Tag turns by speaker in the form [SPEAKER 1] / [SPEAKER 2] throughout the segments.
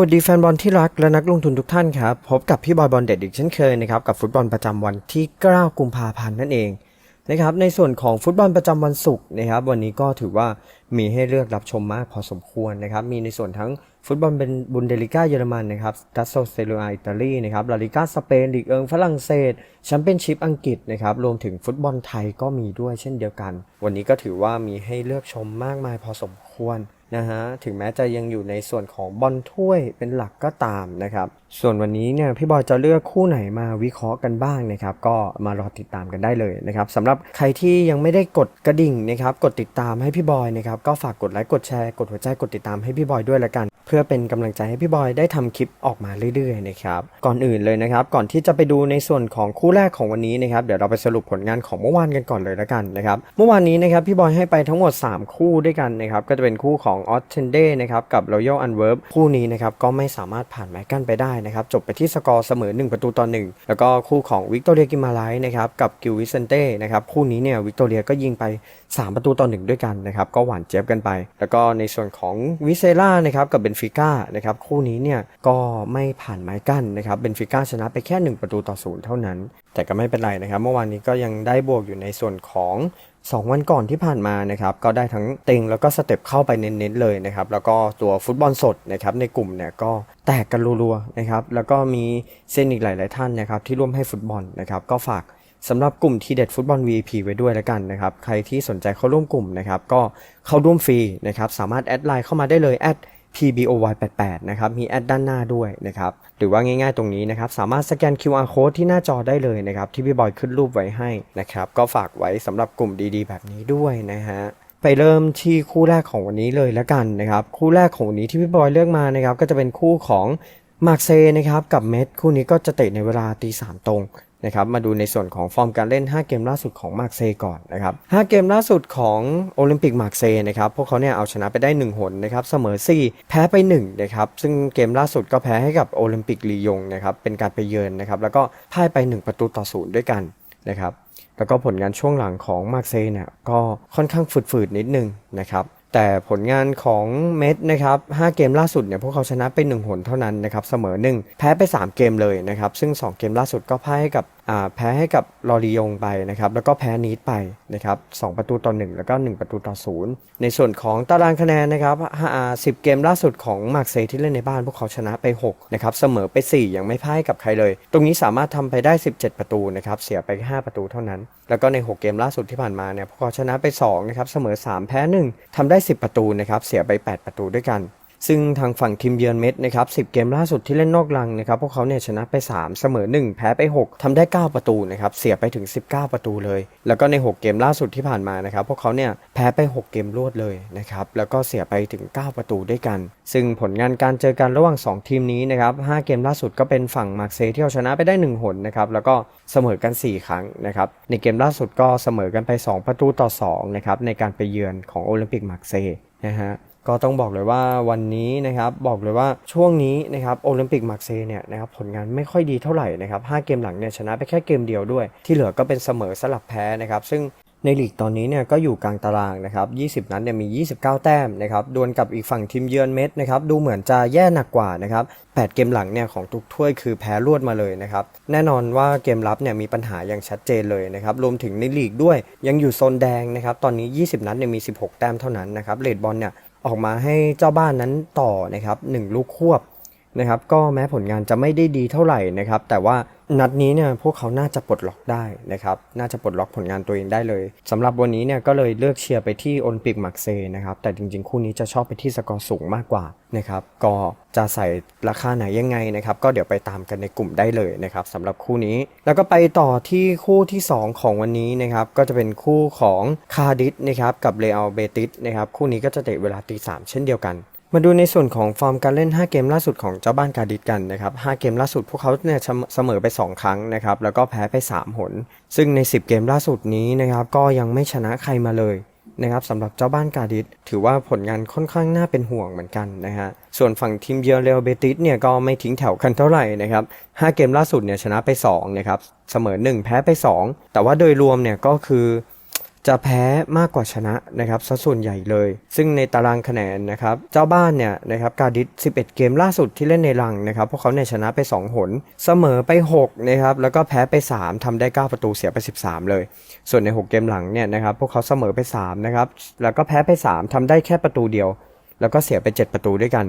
[SPEAKER 1] วัสดีแฟนบอลที่รักและนักลงทุนทุกท่านครับ พบกับพี่บอยบอลเด็ดอีกเช่นเคยนะครับกับฟุตบอลประจำวันที่ 9 กุมภาพันธ์นั่นเองนะครับในส่วนของฟุตบอลประจำวันศุกร์นะครับวันนี้ก็ถือว่ามีให้เลือกรับชมมากพอสมควรนะครับมีในส่วนทั้งฟุตบอลเป็นบุนเดลิก้าเยอรมันนะครับดัสโซเซลูอาอิตาลีนะครับลาลิก้าสเปนลีกเอิงฝรั่งเศสแชมเปี้ยนชิพอังกฤษนะครับรวมถึงฟุตบอลไทยก็มีด้วยเช่นเดียวกัน วันนี้ก็ถือว่ามีให้เลือกชมมากมายพอสมควร นะฮะถึงแม้จะยังอยู่ในส่วนของบอลถ้วยเป็นหลักก็ตามนะครับ ส่วนวันนี้เนี่ยพี่บอยจะเลือกคู่ไหนมาวิเคราะห์กันบ้างนะครับ ก็มารอติดตามกันได้เลยนะครับสำหรับใครที่ยังไม่ได้กดกระดิ่งนะครับ กดติดตามให้พี่บอยนะครับก็ฝากกดไลค์กดแชร์กดหัวใจกดติดตามให้พี่บอยด้วยละกัน พื่อเป็นกำลังใจให้พี่บอยได้ทำคลิปออกมาเรื่อยๆนะครับก่อนอื่นเลยนะครับ ก่อนที่จะไปดูในส่วนของคู่แรกของวันนี้นะครับเดี๋ยวเราไปสรุปผลงานของเมื่อวานกันก่อนเลยละกันนะครับเมื่อวานนี้นะครับพี่บอยให้ไปทั้งหมด 3 คู่ด้วยกันนะครับก็จะเป็นคู่ของออสเทนเดนะครับกับ Royal a n w e r p คู่นี้นะครับก็ไม่สามารถผ่านไม้กั้นไปได้นะครับจบไปที่สกอร์เสมอ 1 ประตูต่อ1แล้วก็คู่ของวิกตอเรียกิมาไลนะครับกับกิลวิเซนเต้นะครับคู่นี้เนี่ยวิกตอเรียก็ยิงไป 3 ประตูต่อ1ด้วยกันนะครับก็หวานเจี๊ยบกันไป แล้วก็ในส่วนของวิเซล่านะครับกับเบนฟิก้านะครับคู่นี้เนี่ยก็ไม่ผ่านไม้กั้นนะครับเบนฟิก้าชนะไปแค่ 1 ประตูต่อศูนย์เท่านั้น แต่ก็ไม่เป็นไรนะครับ เมื่อวานนี้ก็ยังได้บวกอยู่ในส่วนของ2 วันก่อนที่ผ่านมานะครับก็ได้ทั้งเต็งแล้วก็สเต็ปเข้าไปเน้นๆเลยนะครับแล้วก็ตัวฟุตบอลสดนะครับในกลุ่มเนี่ยก็แตกกันรัวๆนะครับแล้วก็มีเส้นอีกหลาย ๆ ท่านนะครับที่ร่วมให้ฟุตบอลนะครับก็ฝากสำหรับกลุ่มทีเด็ดฟุตบอล VIP ไว้ด้วยแล้วกันนะครับใครที่สนใจเข้าร่วมกลุ่มนะครับก็เข้าร่วมฟรีนะครับสามารถแอดไลน์เข้ามาได้เลยแอด pboy88 นะครับ มีแอดด้านหน้าด้วยนะครับ หรือว่าง่ายๆตรงนี้นะครับ สามารถสแกน QR code ที่หน้าจอได้เลยนะครับ ที่พี่บอยขึ้นรูปไว้ให้นะครับ ก็ฝากไว้สำหรับกลุ่มดีๆ แบบนี้ด้วยนะฮะไปเริ่มที่คู่แรกของวันนี้เลยแล้วกันนะครับ คู่แรกของวันนี้ที่พี่บอยเลือกมานะครับ ก็จะเป็นคู่ของมาร์เซนะครับกับเมดคู่นี้ก็จะเตะในเวลาตีสามตรง นะครับมาดูในส่วนของฟอร์มการเล่น 5 เกมล่าสุดของมาร์เซก่อนนะครับ5เกมล่าสุดของโอลิมปิกมาร์เซนะครับพวกเขาเนี่ยเอาชนะไปได้ 1 หนนะครับเสมอ 4 แพ้ไป1นะครับซึ่งเกมล่าสุดก็แพ้ให้กับโอลิมปิกลียงนะครับเป็นการไปเยือนนะครับแล้วก็พ่ายไป 1 ประตูต่อศูนย์ด้วยกันนะครับแล้วก็ผลงานช่วงหลังของมาร์เซเนี่ยก็ค่อนข้างฝืดๆนิดนึงนะครับ แต่ผลงานของเมดนะครับ 5 เกมล่าสุดเนี่ยพวกเขาชนะไป1หนเท่านั้นนะครับ เสมอ 1 แพ้ไป 3 เกมเลยนะครับ ซึ่ง 2 เกมล่าสุดก็พ่ายให้กับแพ้ให้กับลอรียงไปนะครับ แล้วก็แพ้นีดไปนะครับ2ประตูต่อ 1 แล้วก็ 1 ประตูต่อ 0 ในส่วนของตารางคะแนนนะครับอ่า10เกมล่าสุดของมาร์กเซที่เล่นในบ้านพวกเขาชนะไป6นะครับ เสมอไป 4 ยังไม่พ่ายกับใครเลย ตรงนี้สามารถทำไปได้ 17 ประตูนะครับ เสียไป 5 ประตูเท่านั้น แล้วก็ใน 6 เกมล่าสุดที่ผ่านมาเนี่ยพวกเขาชนะไป2นะครับ เสมอ 3 แพ้ 1ทำได้ 10 ประตูนะครับ เสียไป 8 ประตูด้วยกัน ซึ่งทางฝั่งทีมเยือนเม็ดนะครับ10 เกมล่าสุดที่เล่นนอกรังนะครับพวกเขาเนี่ยชนะไป 3 เสมอ 1 แพ้ไป 6ทำได้ 9 ประตูนะครับเสียไปถึง 19 ประตูเลย แล้วก็ใน 6 เกมล่าสุดที่ผ่านมานะครับพวกเขาเนี่ยแพ้ไป 6 เกมรวดเลยนะครับแล้วก็เสียไปถึง 9 ประตูด้วยกัน ซึ่งผลงานการเจอกันระหว่าง 2 ทีมนี้นะครับ5เกมล่าสุดก็เป็นฝั่งมาร์เซย์ที่เอาชนะไปได้1หนนะครับแล้วก็เสมอกัน 4 ครั้งนะครับในเกมล่าสุดก็เสมอกันไป 2 ประตูต่อ2นะครับในการไปเยือนของโอลิมปิกมาร์เซย์นะฮะ ก็ต้องบอกเลยว่าวันนี้นะครับบอกเลยว่าช่วงนี้นะครับโอลิมปิกมาร์กเซย์เนี่ยนะครับผลงานไม่ค่อยดีเท่าไหร่นะครับ5เกมหลังเนี่ยชนะไปแค่เกมเดียวด้วย ที่เหลือก็เป็นเสมอสลับแพ้นะครับซึ่งในลีกตอนนี้เนี่ยก็อยู่กลางตารางนะครับ 20 นัดเนี่ยมี 29 แต้มนะครับดวลกับอีกฝั่งทีมเยือนเม็ดนะครับ ดูเหมือนจะแย่หนักกว่านะครับ 8 เกมหลังเนี่ยของทุกถ้วยคือแพ้รวดมาเลยนะครับ แน่นอนว่าเกมรับเนี่ยมีปัญหาอย่างชัดเจนเลยนะครับ รวมถึงในลีกด้วยยังอยู่โซนแดงนะครับ ตอนนี้ 20 นัดเนี่ยมี 16 แต้มเท่านั้นนะครับ เลดบอลเนี่ย ออกมาให้เจ้าบ้านนั้นต่อนะครับหนึ่งลูกควบนะครับ ก็แม้ผลงานจะไม่ได้ดีเท่าไหร่นะครับ แต่ว่า นัดนี้เนี่ยพวกเขาน่าจะปลดล็อกได้นะครับ น่าจะปลดล็อกผลงานตัวเองได้เลยสำหรับวันนี้เนี่ยก็เลยเลือกเชียร์ไปที่โอลิมปิกมาร์กเซย์นะครับ แต่จริงๆ คู่นี้จะชอบไปที่สกอร์สูงมากกว่านะครับ ก็จะใส่ราคาไหนยังไงนะครับ ก็เดี๋ยวไปตามกันในกลุ่มได้เลยนะครับสำหรับคู่นี้ แล้วก็ไปต่อที่คู่ที่ 2 ของวันนี้นะครับ ก็จะเป็นคู่ของคาดิสนะครับกับเรอัลเบติสนะครับ คู่นี้ก็จะเตะเวลาตีสามเช่นเดียวกัน มาดูในส่วนของฟอร์มการเล่น 5 เกมล่าสุดของเจ้าบ้านกาดิสกันนะครับ5เกมล่าสุดพวกเขาเนี่ยเสมอไป 2 ครั้งนะครับ แล้วก็แพ้ไป 3 หน ซึ่งใน 10 เกมล่าสุดนี้นะครับ ก็ยังไม่ชนะใครมาเลยนะครับสำหรับเจ้าบ้านกาดิสถือว่าผลงานค่อนข้างน่าเป็นห่วงเหมือนกันนะฮะ ส่วนฝั่งทีมเยือนเรอัลเบติสเนี่ยก็ไม่ทิ้งแถวกันเท่าไหร่นะครับ5เกมล่าสุดเนี่ยชนะไป2นะครับ เสมอ 1 แพ้ไป 2 แต่ว่าโดยรวมเนี่ยก็คือ จะแพ้มากกว่าชนะนะครับซะส่วนใหญ่เลย ซึ่งในตารางคะแนนนะครับเจ้าบ้านเนี่ยนะครับกาดิส11 เกมล่าสุดที่เล่นในรังนะครับพวกเขาเนี่ยชนะไป 2 หน เสมอไป6นะครับแล้วก็แพ้ไป 3ทำได้ 9 ประตูเสียไป 13 เลย ส่วนใน 6 เกมหลังเนี่ยนะครับพวกเขาเสมอไป3นะครับแล้วก็แพ้ไป 3ทำได้แค่ประตูเดียว แล้วก็เสียไป 7 ประตูด้วยกัน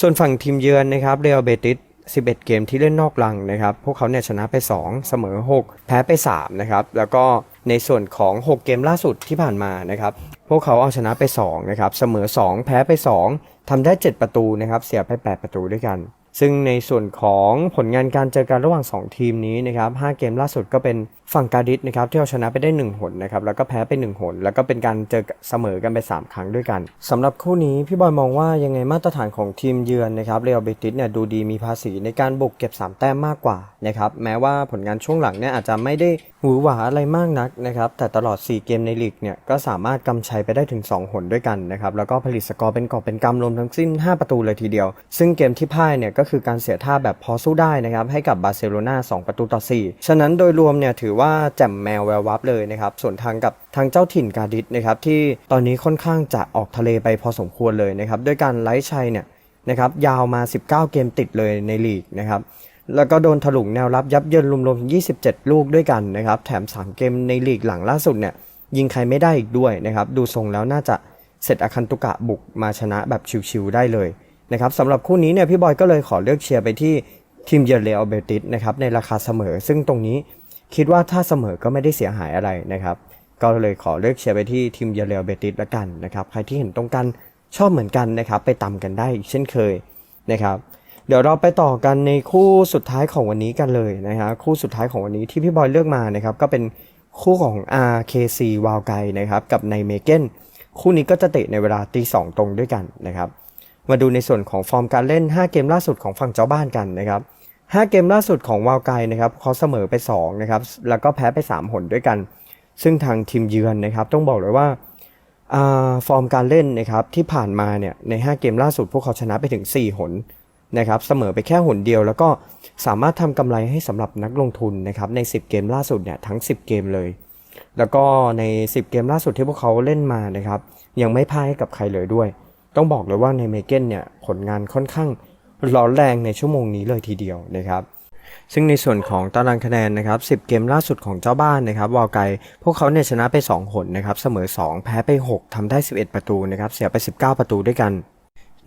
[SPEAKER 1] ส่วนฝั่งทีมเยือนนะครับเรอัลเบติส11 เกมที่เล่นนอกรังนะครับ พวกเขาเนี่ยชนะไป 2 เสมอ 6 แพ้ไป 3 นะครับ แล้วก็ ในส่วนของ 6 เกมล่าสุดที่ผ่านมานะครับ พวกเขาเอาชนะไป2นะครับ เสมอ 2 แพ้ไป 2ทำได้ 7 ประตูนะครับ เสียไป 8 ประตูด้วยกัน ซึ่งในส่วนของผลงานการเจอกันระหว่าง 2 ทีมนี้นะครับ5เกมล่าสุดก็เป็นฝั่งการดิสนะครับที่เอาชนะไปได้ 1 หนนะครับแล้วก็แพ้ไป 1 หน แล้วก็เป็นการเจอเสมอกันไป 3 ครั้งด้วยกันสำหรับคู่นี้พี่บอยมองว่ายังไงมาตรฐานของทีมเยือนนะครับเรอัลเบติสเนี่ยดูดีมีภาษีในการบุกเก็บ 3 แต้มมากกว่านะครับแม้ว่าผลงานช่วงหลังเนี่ยอาจจะไม่ได้หวือหวาอะไรมากนักนะครับแต่ตลอด 4 เกมในลีกเนี่ยก็สามารถกำชัยไปได้ถึง 2 หนด้วยกันนะครับแล้วก็ผลิตสกอร์เป็นกอบเป็นกำรวมทั้งสิ้น 5 ประตูเลยทีเดียว ซึ่งเกมที่พ่ายเนี่ยก็คือการเสียท่าแบบพอสู้ได้นะครับให้กับบาร์เซโลนา2 ประตูต่อ 4 ฉะนั้นโดยรวมเนี่ยถือว่าแจ่มแมวแวววับเลยนะครับส่วนทางกับทางเจ้าถิ่นกาดิสนะครับที่ตอนนี้ค่อนข้างจะออกทะเลไปพอสมควรเลยนะครับด้วยการไล่ชัยเนี่ยนะครับยาวมา 19 เกมติดเลยในลีกนะครับแล้วก็โดนถลุงแนวรับยับเยินรวมๆ 27 ลูกด้วยกันนะครับแถม 3 เกมในลีกหลังล่าสุดเนี่ยยิงใครไม่ได้อีกด้วยนะครับดูทรงแล้วน่าจะเสร็จอาคันตุกะบุกมาชนะแบบชิวๆได้เลย นะครับสำหรับคู่นี้เนี่ยพี่บอยก็เลยขอเลือกเชียร์ไปที่ทีมเยือนเรอัลเบติสนะครับในราคาเสมอ ซึ่งตรงนี้คิดว่าถ้าเสมอก็ไม่ได้เสียหายอะไรนะครับก็เลยขอเลือกเชียร์ไปที่ทีมเยอนเรลเบติสละกันนะครับใครที่เห็นตรงกันชอบเหมือนกันนะครับไปตากันได้อีกเช่นเคยนะครับเดี๋ยวเราไปต่อกันในคู่สุดท้ายของวันนี้กันเลยนะครับคู่สุดท้ายของวันนี้ที่พี่บอยเลือกมานะครับก็เป็นคู่ของ RKC วาวไกนะครับกับในเมเกนคู่นี้ก็จะเตะในเวลาตีสองตรงด้วยกันนะครับ มาดูในส่วนของฟอร์มการเล่น 5 เกมล่าสุดของฝั่งเจ้าบ้านกันนะครับ5เกมล่าสุดของวาวไกนะครับเขาเสมอไป2นะครับแล้วก็แพ้ไป 3 หนด้วยกัน ซึ่งทางทีมเยือนนะครับต้องบอกเลยว่าฟอร์มการเล่นนะครับที่ผ่านมาเนี่ยใน 5 เกมล่าสุดพวกเขาชนะไปถึง 4 หนนะครับเสมอไปแค่หนเดียว แล้วก็สามารถทำกำไรให้สำหรับนักลงทุนนะครับใน 10 เกมล่าสุดเนี่ยทั้ง 10 เกมเลย แล้วก็ใน 10 เกมล่าสุดที่พวกเขาเล่นมานะครับยังไม่พ่ายให้กับใครเลยด้วย ต้องบอกเลยว่าในเมเกนเนี่ยผลงานค่อนข้างร้อนแรงในชั่วโมงนี้เลยทีเดียวนะครับซึ่งในส่วนของตารางคะแนนนะครับ 10 เกมล่าสุดของเจ้าบ้านนะครับวอลไก พวกเขาเนี่ยชนะไป 2 หนนะครับ เสมอ 2 แพ้ไป 6ทำได้ 11 ประตูนะครับ เสียไป 19 ประตูด้วยกัน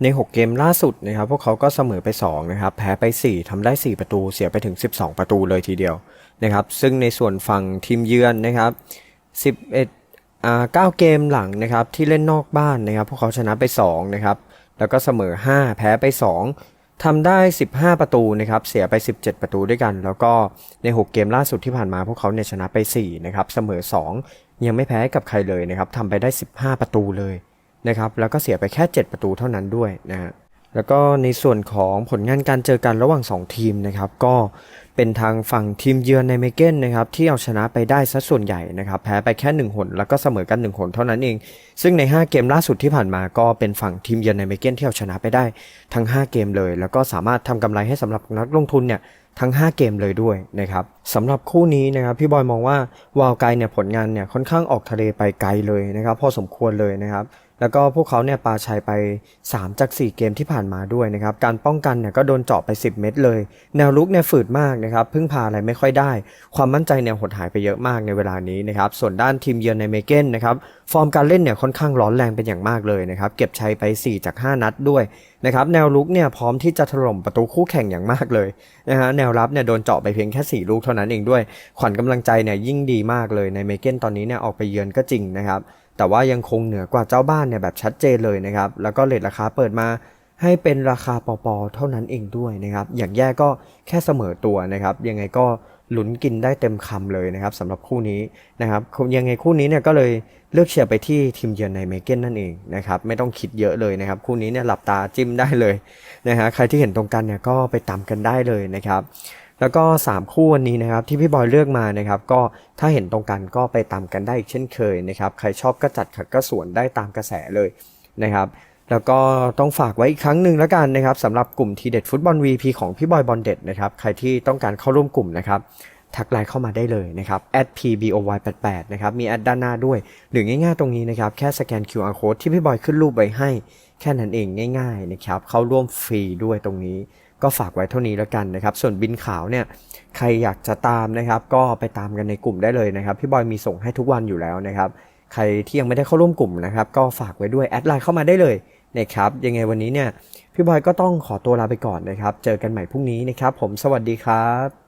[SPEAKER 1] ใน 6 เกมล่าสุดนะครับ พวกเขาก็เสมอไป 2 นะครับ แพ้ไป 4ทำได้ 4 ประตู เสียไปถึง 12 ประตูเลยทีเดียวนะครับ ซึ่งในส่วนฝั่งทีมเยือนนะครับ 11 อ่า9เกมหลังนะครับที่เล่นนอกบ้านนะครับพวกเขาชนะไป2นะครับแล้วก็เสมอ 5 แพ้ไป 2ทำได้ 15 ประตูนะครับเสียไป 17 ประตูด้วยกัน แล้วก็ใน 6 เกมล่าสุดที่ผ่านมาพวกเขาเนี่ยชนะไป4นะครับเสมอ 2 ยังไม่แพ้กับใครเลยนะครับทำไปได้ 15 ประตูเลยนะครับแล้วก็เสียไปแค่ 7 ประตูเท่านั้นด้วยนะฮะ แล้วก็ในส่วนของผลงานการเจอกันระหว่าง 2 ทีมนะครับก็เป็นทางฝั่งทีมเยือนในเมเกนนะครับที่เอาชนะไปได้ซะส่วนใหญ่นะครับแพ้ไปแค่ 1 หน แล้วก็เสมอกัน 1 หนเท่านั้นเอง ซึ่งใน 5 เกมล่าสุดที่ผ่านมาก็เป็นฝั่งทีมเยือนในเมเกนที่เอาชนะไปได้ทั้ง 5 เกมเลย แล้วก็สามารถทำกำไรให้สำหรับนักลงทุนเนี่ยทั้ง 5 เกมเลยด้วยนะครับสำหรับคู่นี้นะครับพี่บอยมองว่าวาวไกเนี่ยผลงานเนี่ยค่อนข้างออกทะเลไปไกลเลยนะครับพอสมควรเลยนะครับ แล้วก็พวกเขาเนี่ยปาชัยไป 3 จาก 4 เกมที่ผ่านมาด้วยนะครับ การป้องกันเนี่ยก็โดนเจาะไป 10 เม็ดเลย แนวลุกเนี่ยฝืดมากนะครับ พึ่งพาอะไรไม่ค่อยได้ ความมั่นใจเนี่ยหดหายไปเยอะมากในเวลานี้นะครับ ส่วนด้านทีมเยือนในเมเกนนะครับ ฟอร์มการเล่นเนี่ยค่อนข้างร้อนแรงเป็นอย่างมากเลยนะครับ เก็บชัยไป 4 จาก 5 นัดด้วยนะครับ แนวลุกเนี่ยพร้อมที่จะถล่มประตูคู่แข่งอย่างมากเลยนะฮะ แนวรับเนี่ยโดนเจาะไปเพียงแค่ 4 ลูกเท่านั้นเองด้วย ขวัญกำลังใจเนี่ยยิ่งดีมากเลยในเมเกนตอนนี้เนี่ยออกไปเยือนก็จริงนะครับ แต่ว่ายังคงเหนือกว่าเจ้าบ้านเนี่ยแบบชัดเจนเลยนะครับ แล้วก็เลทราคาเปิดมาให้เป็นราคาปอปอเท่านั้นเองด้วยนะครับ อย่างแย่ก็แค่เสมอตัวนะครับ ยังไงก็ลุ้นกินได้เต็มคำเลยนะครับสำหรับคู่นี้นะครับยังไงคู่นี้เนี่ยก็เลยเลือกเชียร์ไปที่ทีมเยือนในเมเกนนั่นเองนะครับไม่ต้องคิดเยอะเลยนะครับ คู่นี้เนี่ยหลับตาจิ้มได้เลยนะฮะใครที่เห็นตรงกันเนี่ยก็ไปตามกันได้เลยนะครับ แล้วก็ 3 คู่วันนี้นะครับที่พี่บอยเลือกมานะครับก็ถ้าเห็นตรงกันก็ไปตามกันได้อีกเช่นเคยนะครับใครชอบก็จัดขัดก็สวนได้ตามกระแสเลยนะครับแล้วก็ต้องฝากไว้อีกครั้งหนึ่งแล้วกันนะครับสำหรับกลุ่มทีเด็ดฟุตบอล VP ของพี่บอยบอลเด็ดนะครับใครที่ต้องการเข้าร่วมกลุ่มนะครับทักไลน์เข้ามาได้เลยนะครับ @pboy88 นะครับมีแอดด้านหน้าด้วย หรือง่ายๆตรงนี้นะครับแค่สแกน QR code ที่พี่บอยขึ้นรูปไว้ให้ แค่นั้นเองง่ายๆนะครับเข้าร่วมฟรีด้วยตรงนี้ ก็ฝากไว้เท่านี้แล้วกันนะครับ ส่วนบินขาวเนี่ยใครอยากจะตามนะครับ ก็ไปตามกันในกลุ่มได้เลยนะครับ พี่บอยมีส่งให้ทุกวันอยู่แล้วนะครับ ใครที่ยังไม่ได้เข้าร่วมกลุ่มนะครับ ก็ฝากไว้ด้วยแอดไลน์เข้ามาได้เลยนะครับ ยังไงวันนี้เนี่ยพี่บอยก็ต้องขอตัวลาไปก่อนนะครับ เจอกันใหม่พรุ่งนี้นะครับ ผมสวัสดีครับ